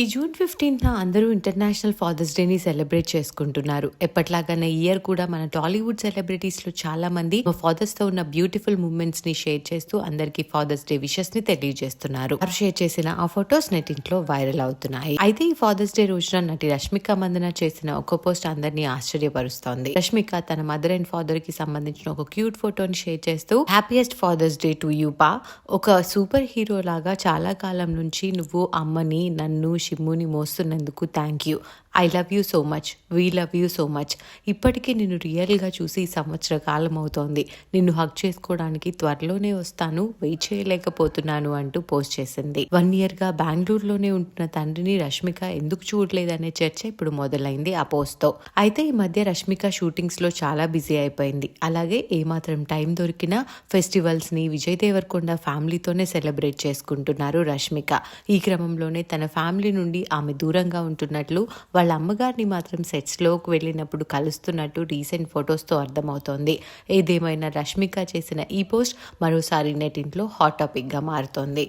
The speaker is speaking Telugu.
ఈ జూన్ ఫిఫ్టీన్త్ అందరూ ఇంటర్నేషనల్ ఫాదర్స్ డేని సెలబ్రేట్ చేసుకుంటున్నారు. ఎప్పట్లాగానే ఇయర్ కూడా మన టాలీవుడ్ సెలబ్రిటీస్లో చాలా మంది ఫాదర్స్తో ఉన్న బ్యూటిఫుల్ మూమెంట్స్ని షేర్ చేస్తూ అందరికి ఫాదర్స్ డే విషెస్ని తెలియజేస్తున్నారు. వారు షేర్ చేసిన ఆ ఫొటోస్ నెటింట్లో వైరల్ అవుతున్నాయి. అయితే ఈ ఫాదర్స్ డే రోజున నటి రష్మిక మందన చేసిన ఒక పోస్ట్ అందరినీ ఆశ్చర్యపరుస్తోంది. రష్మిక తన మదర్ అండ్ ఫాదర్కి సంబంధించిన ఒక క్యూట్ ఫోటోని షేర్ చేస్తూ happiest father's day to you pa ఒక సూపర్ హీరో లాగా చాలా కాలం నుంచి నువ్వు అమ్మని నన్ను షిమ్ముని మోస్తున్నందుకు thank you I love you so much we love you so much ఇప్పటికీ నిన్ను రియల్గా చూసి సంవత్సర కాలం అవుతోంది. నిన్ను హక్ చేసుకోవడానికి త్వరలోనే వస్తాను. వెయిట్ చేయలేకపోతున్నాను అంటూ పోస్ట్ చేసింది. వన్ ఇయర్గా బెంగళూరులోనే ఉంటున్న తండ్రిని రష్మిక ఎందుకు చూడలేదనే చర్చ ఇప్పుడు మొదలైంది ఆ పోస్ట్తో అయితే ఈ మధ్య రష్మిక షూటింగ్స్లో చాలా బిజీ అయిపోయింది. అలాగే ఏమాత్రం టైం దొరికినా ఫెస్టివల్స్ని విజయ్ దేవరకొండ ఫ్యామిలీతోనే సెలబ్రేట్ చేసుకుంటున్నారు రష్మిక. ఈ క్రమంలోనే తన ఫ్యామిలీ నుండి ఆమె దూరంగా ఉంటున్నట్లు వాళ్ళ అమ్మగారిని మాత్రం సెట్స్లోకి వెళ్ళినప్పుడు కలుస్తున్నట్టు రీసెంట్ ఫొటోస్తో అర్థమవుతోంది. ఏదేమైనా రష్మిక చేసిన ఈ పోస్ట్ మరోసారి నెటింట్లో హాట్ టాపిక్గా మారుతోంది.